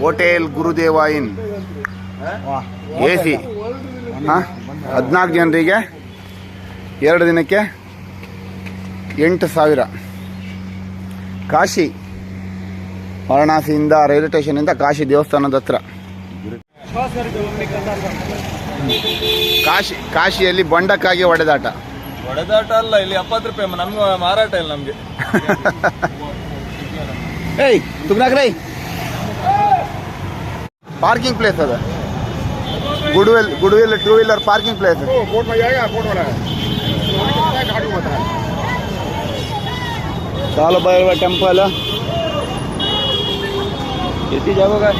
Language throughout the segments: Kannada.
Hotel Gurudev in a C ಹಾಂ? ಹದಿನಾಲ್ಕು ಜನರಿಗೆ ಎರಡು ದಿನಕ್ಕೆ ಎಂಟು ಸಾವಿರ. ಕಾಶಿ. ವಾರಣಾಸಿಯಿಂದ ರೈಲ್ವೆ ಸ್ಟೇಷನಿಂದ ಕಾಶಿ ದೇವಸ್ಥಾನದ ಹತ್ರ. ಕಾಶಿ ಕಾಶಿಯಲ್ಲಿ ಬಂಡಕ್ಕಾಗಿ ಒಡೆದಾಟ. ಒಡೆದಾಟ ಅಲ್ಲ ಇಲ್ಲಿ ಎಪ್ಪತ್ತು ರೂಪಾಯಿ ನಮ್ಗೆ ಮಾರಾಟ ಇಲ್ಲ ನಮಗೆ. ಏಯ್ ತುಗ್ನಾಕ್ರೈ ಪಾರ್ಕಿಂಗ್ ಪ್ಲೇಸ್ ಅದ goodwill goodwill two wheeler parking place Kala Bhairava temple किती जागो काय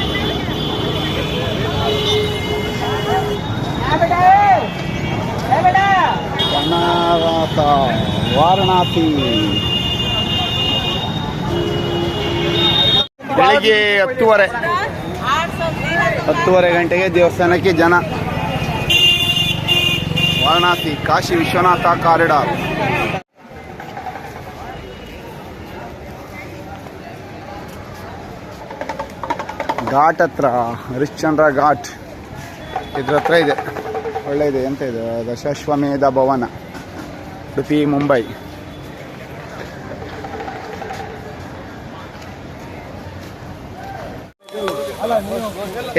ವನವಾಸ ವಾರಣಾಸಿ ಬೆಳಿಗ್ಗೆ ಹತ್ತುವರೆ ಹತ್ತುವರೆ ಗಂಟೆಗೆ ದೇವಸ್ಥಾನಕ್ಕೆ ಜನ. ವಾರಣಾಸಿ, ಕಾಶಿ ವಿಶ್ವನಾಥ ಕಾರಿಡಾರ್. ಘಾಟ್ ಹತ್ರ, ಹರಿಶ್ಚಂದ್ರ ಘಾಟ್. ಇದ್ರ ಹತ್ರ ಇದೆ. ಒಳ್ಳೆ ಇದೆ. ಎಂತ ಇದೆ? ದಶಾಶ್ವಮೇಧ ಭವನ. ಉಡುಪಿ, ಮುಂಬೈ.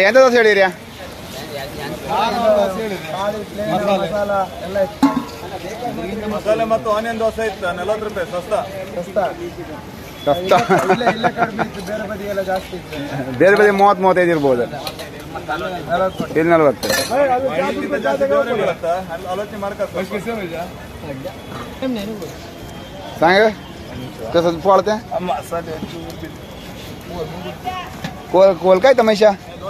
ಏನ ದೋಸೆ ಹೇಳಿರಿಯ कोल कोल का तमेशा पळते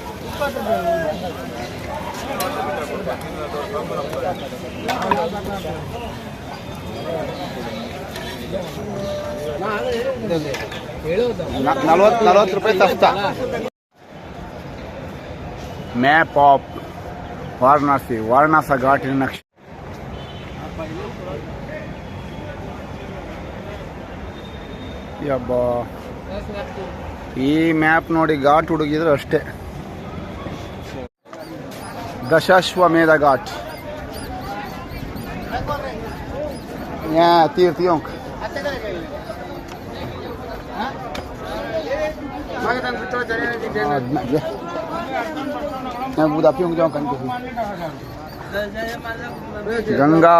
ನಲ್ವತ್ತು ನಲ್ವತ್ತು ರೂಪಾಯಿ ತಪ್ಪ ಮ್ಯಾಪ್ ಆಫ್ ವಾರಣಾಸಿ, ವಾರಣಾಸ ಘಾಟಿನ ನಕ್ಷೆ ಈ ಮ್ಯಾಪ್ ನೋಡಿ ಘಾಟ್ ಹುಡುಗಿದ್ರು ಅಷ್ಟೇ. दशाश्वमेध घाट यहाँ तीर्थियों गंगा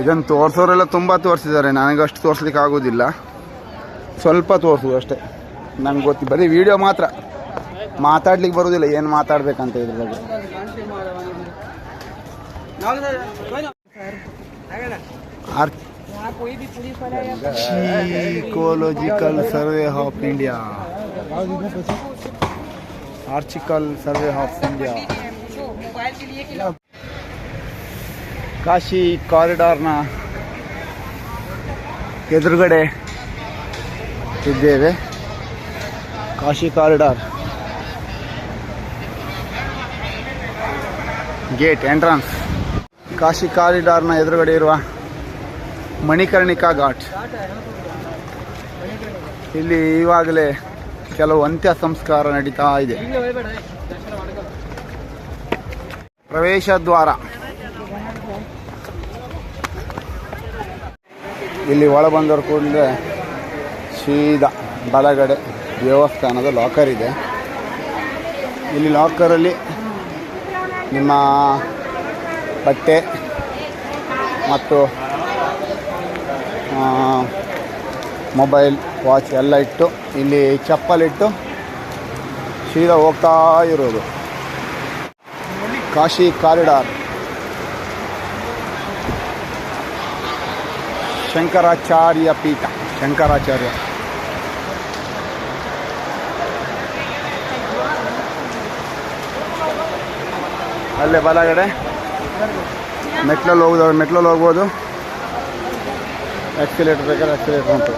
ಇದನ್ನು ತೋರಿಸೋರೆಲ್ಲ ತುಂಬ ತೋರಿಸಿದ್ದಾರೆ. ನನಗಷ್ಟು ತೋರಿಸ್ಲಿಕ್ಕೆ ಆಗೋದಿಲ್ಲ. ಸ್ವಲ್ಪ ತೋರಿಸೋದು ಅಷ್ಟೇ. ನಂಗೆ ಗೊತ್ತಿ, ಬರೀ ವಿಡಿಯೋ ಮಾತ್ರ. ಮಾತಾಡ್ಲಿಕ್ಕೆ ಬರೋದಿಲ್ಲ, ಏನು ಮಾತಾಡ್ಬೇಕಂತ ಇದ್ರ ಬಗ್ಗೆ. Archaeological survey of India archaeological survey of India Kashi ಕಾರಿಡಾರ್ನ ಎದುರುಗಡೆ ಇದ್ದೇವೆ. Kashi corridor. Gate, entrance. Kashi ಕಾರಿಡಾರ್ನ ಎದುರುಗಡೆ ಇರುವ ಮಣಿಕರ್ಣಿಕಾ ಘಾಟ್. ಇಲ್ಲಿ ಈವಾಗಲೇ ಕೆಲವು ಅಂತ್ಯ ಸಂಸ್ಕಾರ ನಡೀತಾ ಇದೆ. ಪ್ರವೇಶ ದ್ವಾರ. ಇಲ್ಲಿ ಒಳ ಬಂದವರು ಕೂಡಲೇ ಸೀದಾ ಬಲಗಡೆ ದೇವಸ್ಥಾನದ ಲಾಕರ್ ಇದೆ. ಇಲ್ಲಿ ಲಾಕರಲ್ಲಿ ನಿಮ್ಮ ಬಟ್ಟೆ ಮತ್ತು ಮೊಬೈಲ್ ವಾಚ್ ಎಲ್ಲ ಇಟ್ಟು ಇಲ್ಲಿ ಚಪ್ಪಲಿಟ್ಟು ಸೀದಾ ಹೋಗ್ತಾ ಇರೋದು. ಕಾಶಿ ಕಾರಿಡಾರ್. ಶಂಕರಾಚಾರ್ಯ ಪೀಠ. ಶಂಕರಾಚಾರ್ಯ. ಅಲ್ಲೇ ಬಲಗಡೆ. ಮೆಟ್ಲಲ್ಲಿ ಹೋಗೋದು, ಮೆಟ್ಲಲ್ಲಿ ಹೋಗ್ಬೋದು. ಎಕ್ಸಿಲೇಟರ್ ಬೇಕಾದ್ರೆ ಆಕ್ಸಿಲೇಟರ್ ಉಂಟು.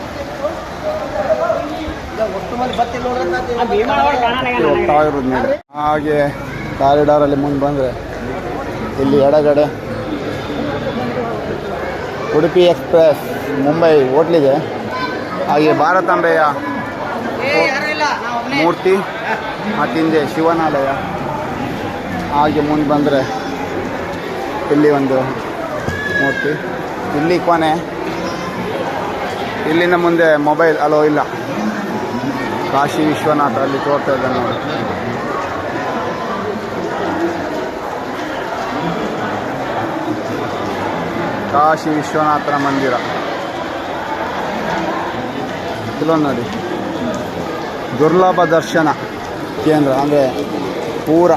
ಹೋಗ್ತಾ ಇರೋದು ಹಾಗೆ ಕಾರಿಡಾರಲ್ಲಿ ಮುಂದೆ ಬಂದರೆ ಇಲ್ಲಿ ಎಡಗಡೆ ಉಡುಪಿ ಎಕ್ಸ್ಪ್ರೆಸ್, ಮುಂಬೈ ಹೋಟ್ಲಿದೆ ಹಾಗೆ ಭಾರತಾಂಬೆಯ ಮೂರ್ತಿ ಮತ್ತು ಹಿಂದೆ ಶಿವನಾಲಯ. ಹಾಗೆ ಮುಂದೆ ಬಂದರೆ ಇಲ್ಲಿ ಒಂದು ಮೂರ್ತಿ. ಇಲ್ಲಿ ಕೊನೆ. ಇಲ್ಲಿನ ಮುಂದೆ ಮೊಬೈಲ್ ಅಲೋ ಇಲ್ಲ. ಕಾಶಿ ವಿಶ್ವನಾಥ ಅಲ್ಲಿ ತೋರ್ತಾ ಇದ್ದಾನೆ ನೋಡಿ. ಕಾಶಿ ವಿಶ್ವನಾಥನ ಮಂದಿರ. ಇಲ್ಲೊಂದು ನೋಡಿ ದುರ್ಲಭ ದರ್ಶನ ಕೇಂದ್ರ, ಅಂದರೆ ಪೂರ.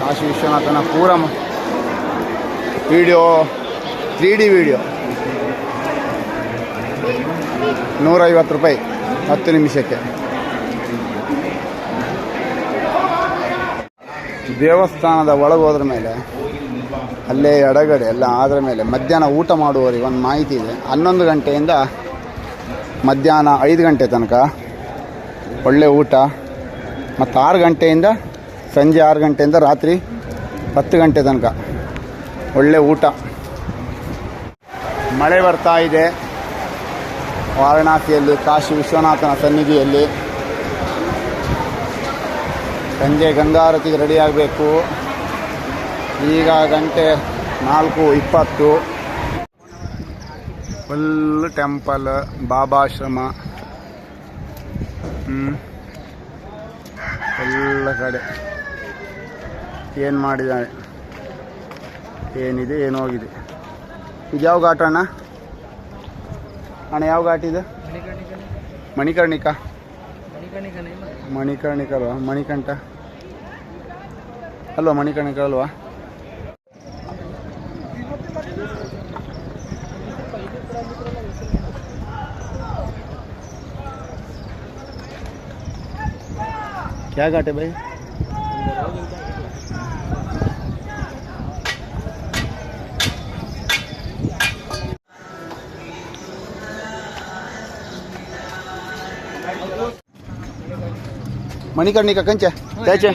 ಕಾಶಿ ವಿಶ್ವನಾಥನ ಪೂರ ವಿಡಿಯೋ ತ್ರೀ ಡಿ ವಿಡಿಯೋ. ನೂರೈವತ್ತು ರೂಪಾಯಿ ಹತ್ತು ನಿಮಿಷಕ್ಕೆ. ದೇವಸ್ಥಾನದ ಒಳಗೆ ಮೇಲೆ ಅಲ್ಲೇ ಎಡಗಡೆ, ಎಲ್ಲ ಆದ್ರ ಮೇಲೆ ಮಧ್ಯಾಹ್ನ ಊಟ ಮಾಡುವವರಿಗೆ ಒಂದು ಮಾಹಿತಿ ಇದೆ. ಹನ್ನೊಂದು ಗಂಟೆಯಿಂದ ಮಧ್ಯಾಹ್ನ ಐದು ಗಂಟೆ ತನಕ ಒಳ್ಳೆ ಊಟ, ಮತ್ತು ಆರು ಗಂಟೆಯಿಂದ ಸಂಜೆ ಆರು ಗಂಟೆಯಿಂದ ರಾತ್ರಿ ಹತ್ತು ಗಂಟೆ ತನಕ ಒಳ್ಳೆ ಊಟ. ಮಳೆ ಬರ್ತಾ ಇದೆ. ವಾರಣಾಸಿಯಲ್ಲಿ, ಕಾಶಿ ವಿಶ್ವನಾಥನ ಸನ್ನಿಧಿಯಲ್ಲಿ. ಸಂಜೆ ಗಂಗಾರತಿಗೆ ರೆಡಿಯಾಗಬೇಕು ಈಗ ಗಂಟೆ ನಾಲ್ಕು ಇಪ್ಪತ್ತು. ಫುಲ್ ಟೆಂಪಲ್ ಬಾಬಾಶ್ರಮ. ಎಲ್ಲ ಕಡೆ. ಏನು ಮಾಡಿದ್ದಾನೆ ಏನಿದೆ, ಏನು ಹೋಗಿದೆ? ಇದು ಯಾವ ಘಾಟ ಅಣ್ಣ? ಅಣ್ಣ, ಯಾವ ಘಾಟ್ ಇದು? ಮಣಿಕರ್ಣಿಕ? ಮಣಿಕರ್ಣಿಕ ಅಲ್ವಾ? ಮಣಿಕಂಠ? ಅಲ್ವಾ ಮಣಿಕರ್ಣಿಕ ಅಲ್ವಾ? क्या है भाई? मणिकर्णिका कंच्या त्याचे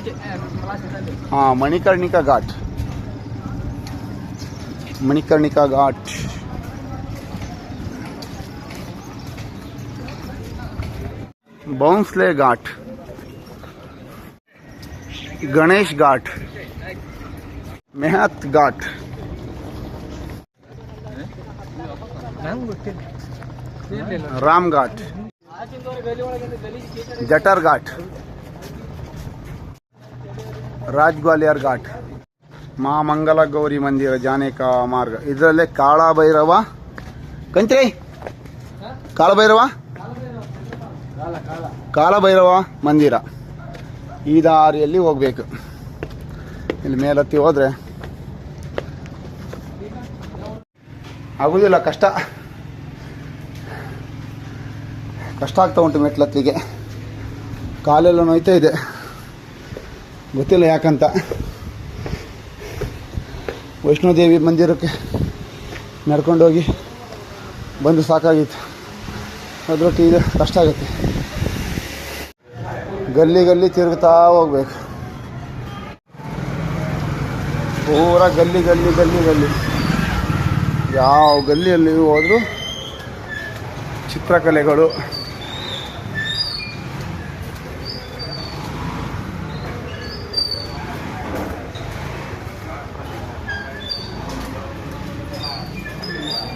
हाँ मणिकर्णिका घाट। मणिकर्णिका घाट। बाउंसले घाट, गणेश घाट, मेहत घाट। राम घाट, जटर घाट राज ग्वालियर घाट माँ मंगल गौरी मंदिर जाने का मार्ग। इधर काला भैरवा। कंचरे काला भैरवा? ಕಾಳಭೈರವ ಮಂದಿರ. ಈ ದಾರಿಯಲ್ಲಿ ಹೋಗ್ಬೇಕು. ಇಲ್ಲಿ ಮೇಲತ್ತಿ ಹೋದ್ರೆ ಆಗುದಿಲ್ಲ ಕಷ್ಟ. ಕಷ್ಟ ಆಗ್ತಾ ಉಂಟು ಮೆಟ್ಲತ್ತಿಗೆ. ಕಾಲೆಲ್ಲ ನೋಯ್ತಾ ಇದೆ. ಗೊತ್ತಿಲ್ಲ ಯಾಕಂತ. ವೈಷ್ಣೋದೇವಿ ಮಂದಿರಕ್ಕೆ ನಡ್ಕೊಂಡೋಗಿ ಬಂದು ಸಾಕಾಗಿತ್ತು. ಅದರೊಟ್ಟಿಗೆ ಇದು. ಕಷ್ಟ ಆಗುತ್ತೆ. ಗಲ್ಲಿ ಗಲ್ಲಿ ತಿರುಗ್ತಾ ಹೋಗ್ಬೇಕು. ಪೂರ ಗಲ್ಲಿ ಗಲ್ಲಿ ಗಲ್ಲಿ ಗಲ್ಲಿ. ಯಾವ ಗಲ್ಲಿಯಲ್ಲಿ ಹೋದರೂ ಚಿತ್ರಕಲೆಗಳು.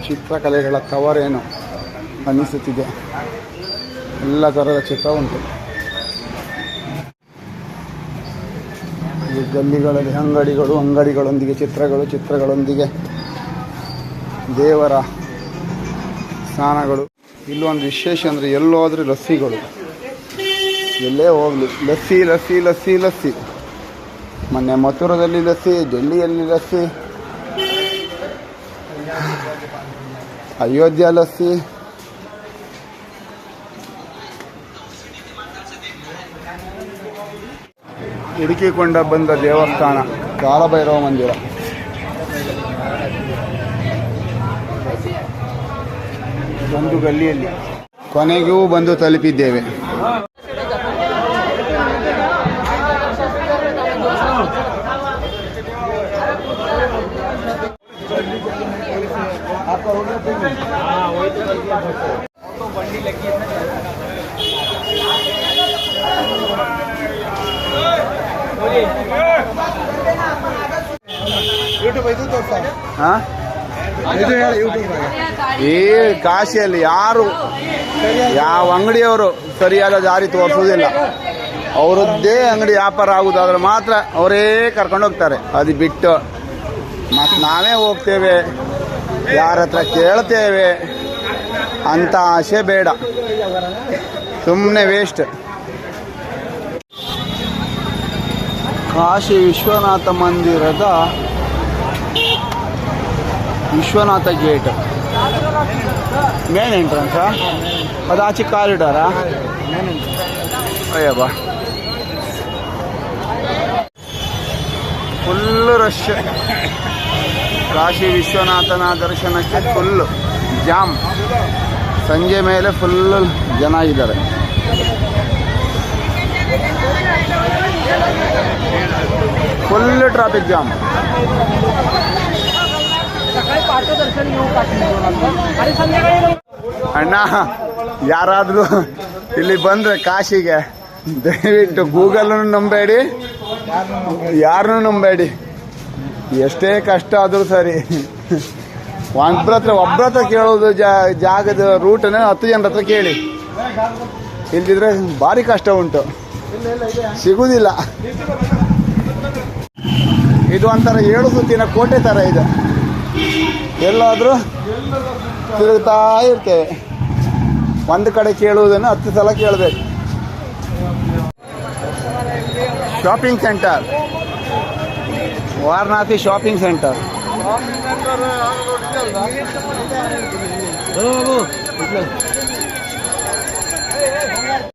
ಚಿತ್ರಕಲೆಗಳ ಕವರೇನು ಅನಿಸುತ್ತಿದೆ. ಎಲ್ಲ ಥರದ ಚಿತ್ರ ಉಂಟು. ಗಲ್ಲಿಗಳಲ್ಲಿ ಅಂಗಡಿಗಳು, ಅಂಗಡಿಗಳೊಂದಿಗೆ ಚಿತ್ರಗಳು, ಚಿತ್ರಗಳೊಂದಿಗೆ ದೇವರ ಸ್ನಾನಗಳು ಇಲ್ಲೊಂದು ವಿಶೇಷ ಅಂದರೆ ಎಲ್ಲೋದ್ರೆ ಲಸ್ಸಿಗಳು. ಎಲ್ಲೇ ಹೋಗಲಿ. ಲಸ್ಸಿ ಲಸ್ಸಿ ಲಸ್ಸಿ ಲಸ್ಸಿ. ಮೊನ್ನೆ ಮಥುರದಲ್ಲಿ ಲಸ್ಸಿ, ಡೆಲ್ಲಿಯಲ್ಲಿ ಲಸ್ಸಿ. ಅಯೋಧ್ಯ ಲಸ್ಸಿ. ಹುಡುಕಿಕೊಂಡ ಬಂದ ದೇವಸ್ಥಾನ ಕಾಲಭೈರವ ಮಂದಿರ. ಒಂದು ಗಲ್ಲಿಯಲ್ಲಿ ಕೊನೆಗೂ ಬಂದು ತಲುಪಿದ್ದೇವೆ. ಈ ಕಾಶಿಯಲ್ಲಿ ಯಾರು? ಯಾವ ಅಂಗಡಿಯವರು ಸರಿಯಾದ ದಾರಿ ತೋರಿಸೋದಿಲ್ಲ ಅವರದ್ದೇ ಅಂಗಡಿ ವ್ಯಾಪಾರ ಆಗುದಾದ್ರೆ ಮಾತ್ರ ಅವರೇ ಕರ್ಕೊಂಡು ಹೋಗ್ತಾರೆ. ಅದು ಬಿಟ್ಟು ಮತ್ತು ನಾವೇ ಹೋಗ್ತೇವೆ ಯಾರ ಹತ್ರ ಕೇಳ್ತೇವೆ ಅಂತ ಆಸೆ ಬೇಡ. ಸುಮ್ಮನೆ ವೇಸ್ಟ್ ಕಾಶಿ ವಿಶ್ವನಾಥ ಮಂದಿರದ ವಿಶ್ವನಾಥ ಗೇಟ್. ಮೇನ್ ಎಂಟ್ರೆನ್ಸಾ? ಅದು ಆಚೆ ಕಾರಿಡಾರಾ? ಅಯ್ಯಬ್ಬ. Full rush. ಕಾಶಿ ವಿಶ್ವನಾಥನ ದರ್ಶನಕ್ಕೆ ಫುಲ್ಲು ಜಾಮ್. ಸಂಜೆ ಮೇಲೆ ಫುಲ್ ಜನ ಇದ್ದಾರೆ. ಫುಲ್ ಟ್ರಾಫಿಕ್ ಜಾಮ್ सकाळी पहाटे दर्शन घेऊ काश्मीर आणि संध्याकाळी ಅಣ್ಣ ಯಾರಾದರೂ ಇಲ್ಲಿ ಬಂದ್ರೆ ಕಾಶಿಗೆ ದಯವಿಟ್ಟು ಗೂಗಲ್ನು ನಂಬೇಡಿ ಯಾರನ್ನೂ ನಂಬೇಡಿ ಎಷ್ಟೇ ಕಷ್ಟ ಆದರೂ ಸರಿ ಒಬ್ಬರ ಹತ್ರ ಒಬ್ಬರ ಹತ್ರ ಕೇಳೋದು ಜಾ- ಜಾಗದ ರೂಟನ್ನ ಹತ್ತು ಜನರ ಹತ್ರ ಕೇಳಿ ಇಲ್ದಿದ್ರೆ ಭಾರಿ ಕಷ್ಟ ಉಂಟು ಸಿಗುವುದಿಲ್ಲ ಇದು ಒಂಥರ ಏಳು ಸುತ್ತಿನ ಕೋಟೆ ಥರ ಇದೆ. ಎಲ್ಲಾದರೂ ತಿರುಗ್ತಾ ಇರ್ತೇವೆ. ಒಂದು ಕಡೆ ಕೇಳುವುದನ್ನು ಹತ್ತು ಸಲ ಕೇಳಬೇಕು. Shopping centre Varanasi shopping centre